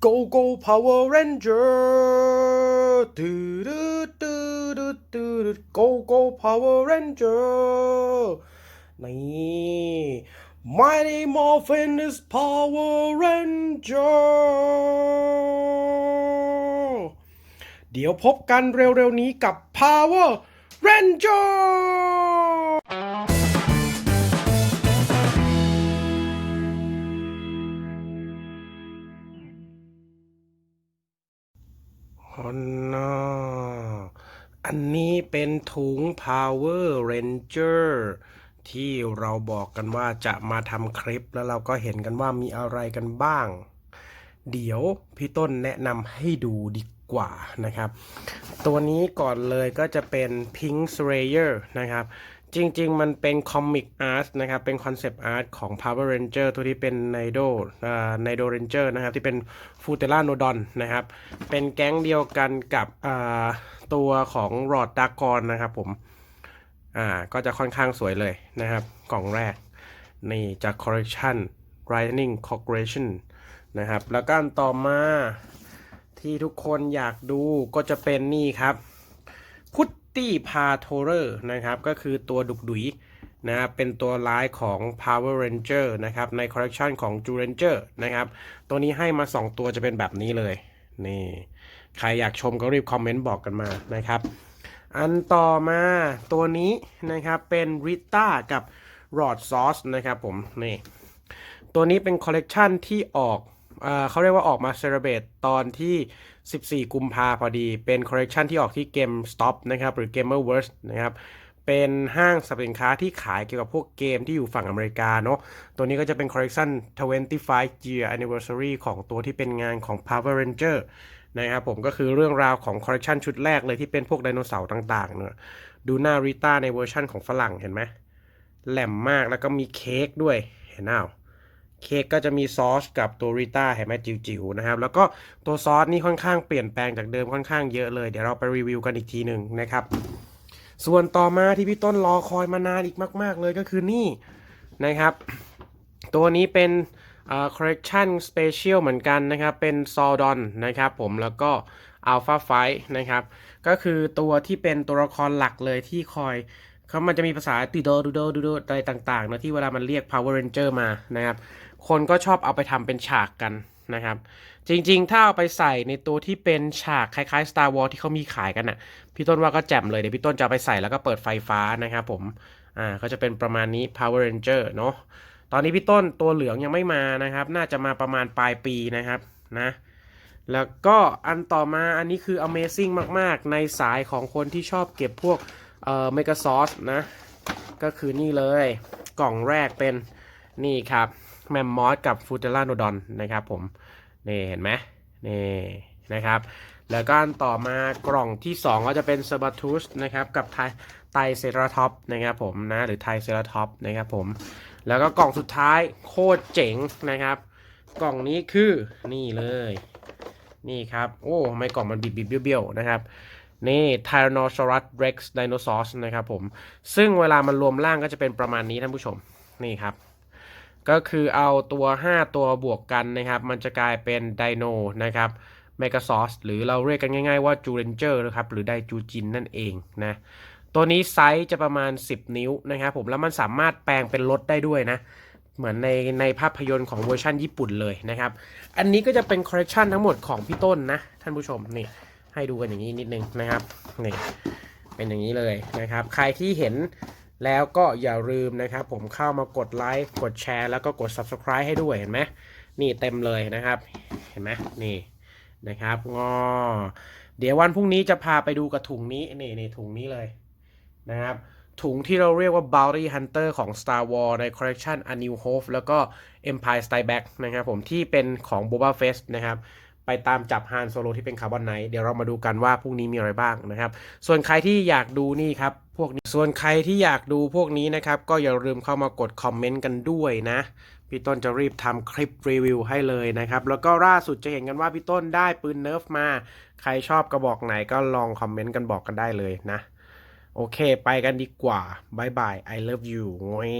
Go Go Power Ranger ดูดูดูดูดูดู Go Go Power Ranger นี่ Mighty Morphin is Power Ranger เดี๋ยวพบกันเร็วๆนี้กับ Power Ranger ฮันน่าอันนี้เป็นถุง Power Ranger ที่เราบอกกันว่าจะมาทำคลิปแล้วเราก็เห็นกันว่ามีอะไรกันบ้าง เดี๋ยวพี่ต้นแนะนำให้ดูดีกว่านะครับ ตัวนี้ก่อนเลยก็จะเป็น Pink Slayer นะครับ จริง ๆ มันเป็นคอมิกอาร์ตนะครับ เป็นคอนเซปต์อาร์ตของ Power Ranger ตัวที่เป็น Nido อ่า Nido Ranger นะครับ ที่เป็น f u t e l a n o d o n นนะครับ เป็นแก๊งเดียวกันกับตัวของ Rod d a g o n นะครับผม อ่า ก็จะค่อนข้างสวยเลยนะครับ กล่องแรก นี่จาก Collection Lightning Corporation นะครับ แล้วก็อันต่อมาที่ทุกคนอยากดูก็จะเป็นนี่ครับ ตี้พาโทเรอร์นะครับก็คือตัวดุกดุยนะครับเป็นตัวร้ายของ Power Ranger นะครับในคอลเลกชันของ j u Ranger นะครับตัวนี้ให้มา 2 ตัวจะเป็นแบบนี้เลยนี่ใครอยากชมก็รีบคอมเมนต์บอกกันมานะครับอันต่อมาตัวนี้นะครับเป็นริต้ากับรอดซอสนะครับผมนี่ตัวนี้เป็นคอลเลกชันที่ออก เขาเรียกว่าออกมาเซเลเบตตอนที่ 14 กุมภาพอดี เป็นคอลเลกชันที่ออกที่ Game Stop นะครับ หรือ Gamerverse นะครับ เป็นห้างสรรพสินค้าที่ขายเกี่ยวกับพวกเกมที่อยู่ฝั่งอเมริกาเนาะ ตัวนี้ก็จะเป็นคอลเลกชัน25 year anniversary ของตัวที่เป็นงานของ Power Ranger นะครับผมก็คือเรื่องราวของคอลเลกชันชุดแรกเลยที่เป็นพวกไดโนเสาร์ต่างๆเนอะดูหน้าริต้าในเวอร์ชั่นของฝรั่งเห็นไหมแหลมมากแล้วก็มีเค้กด้วยเห็นเปล่า เค้กก็จะมีซอสกับตัวริต้าเห็นไหมจิ๋วๆนะครับ แล้วก็ตัวซอสนี่ค่อนข้างเปลี่ยนแปลงจากเดิมค่อนข้างเยอะเลย เดี๋ยวเราไปรีวิวกันอีกทีหนึ่งนะครับ ส่วนต่อมาที่พี่ต้นรอคอยมานานอีกมาก ๆ เลยก็คือนี่นะครับ ตัวนี้เป็นเอ่อ correction special เหมือนกันนะครับ เป็น Sordon นะครับผมแล้วก็ Alpha Fight นะครับ ก็คือตัวที่เป็นตัวละครหลักเลยที่คอยเขามันจะมีภาษาติโดดูโดดูโดอะไรต่างๆนะที่เวลามันเรียก Power Ranger มานะครับ คนก็ชอบเอาไปทำเป็นฉากกันนะครับ จริงๆ ถ้าเอาไปใส่ในตัวที่เป็นฉากคล้ายๆ Star Wars ที่เขามีขายกันน่ะ พี่ต้นว่าก็แจ่มเลย เดี๋ยวพี่ต้นจะไปใส่แล้วก็เปิดไฟฟ้านะครับผม อ่า ก็จะเป็นประมาณนี้ Power Ranger เนาะ ตอนนี้พี่ต้นตัวเหลืองยังไม่มานะครับ น่าจะมาประมาณปลายปีนะครับนะ แล้วก็อันต่อมาอันนี้คือ Amazing มากๆ ในสายของคนที่ชอบเก็บพวกเอ่อ Mega Sauce นะ ก็คือนี่เลย กล่องแรกเป็นนี่ครับ แมมมอสกับฟูเตล่าโนดอนนะครับผมนี่เห็นไหมนี่นะครับแล้วก็ต่อมากล่องที่ 2 ก็จะเป็นเซอร์บ t ทูสนะครับกับไทไตเซราท็อปนะครับผมนะหรือไทเซราท็อปนะครับผมแล้วก็กล่องสุดท้ายโคตรเจ๋งนะครับ กล่องนี้คือนี่เลยนี่ครับโอ้ทำไมกล่องมันบิดบิดๆเบี้ยวๆนะครับนี่ Tyrannosaurus Rex Dinosaurs นะครับผม ซึ่งเวลามันรวมร่างก็จะเป็นประมาณนี้ท่านผู้ชม นี่ครับ ก็คือเอาตัว 5 ตัวบวกกันนะครับ มันจะกลายเป็นไดโนนะครับ m e g a s a u r หรือเราเรียกกันง่ายๆว่าจูเรนเจอร์นะครับ หรือไดจูจินนั่นเองนะ ตัวนี้ไซส์จะประมาณ 10 นิ้วนะครับผม แล้วมันสามารถแปลงเป็นรถได้ด้วยนะ เหมือนในในภาพยนตร์ของเวอร์ชันญี่ปุ่นเลยนะครับ อันนี้ก็จะเป็นคอลเลกชันทั้งหมดของพี่ต้นนะ ท่านผู้ชมนี่ ให้ดูกันอย่างนี้นิดนึงนะครับ นี่ เป็นอย่างนี้เลยนะครับ ใครที่เห็น แล้วก็อย่าลืมนะครับ ผมเข้ามากดไลค์กดแชร์แล้วก็กด subscribe ให้ด้วยเห็นไหมนี่เต็มเลยนะครับ เห็นไหมนี่นะครับงอเดี๋ยววันพรุ่งนี้จะพาไปดูกับถุงนี้นี่นี่ถุงนี้เลยนะครับ ถุงที่เราเรียกว่า Bounty Hunter ของ Star Wars ใน Collection A New Hope แล้วก็ Empire Strikes Back นะครับผมที่เป็นของ Boba Fett นะครับ ไปตามจับฮานโซโลที่เป็นคาร์บอนไนท์เดี๋ยวเรามาดูกันว่าพวกนี้มีอะไรบ้างนะครับ ส่วนใครที่อยากดูนี่ครับพวกนี้ส่วนใครที่อยากดูพวกนี้นะครับ ก็อย่าลืมเข้ามากดคอมเมนต์กันด้วยนะพี่ต้นจะรีบทำคลิปรีวิวให้เลยนะครับ แล้วก็ล่าสุดจะเห็นกันว่าพี่ต้นได้ปืนเนิร์ฟมา ใครชอบกระบอกไหนก็ลองคอมเมนต์กันบอกกันได้เลยนะ โอเค ไปกันดีกว่าบายบาย I love you งวย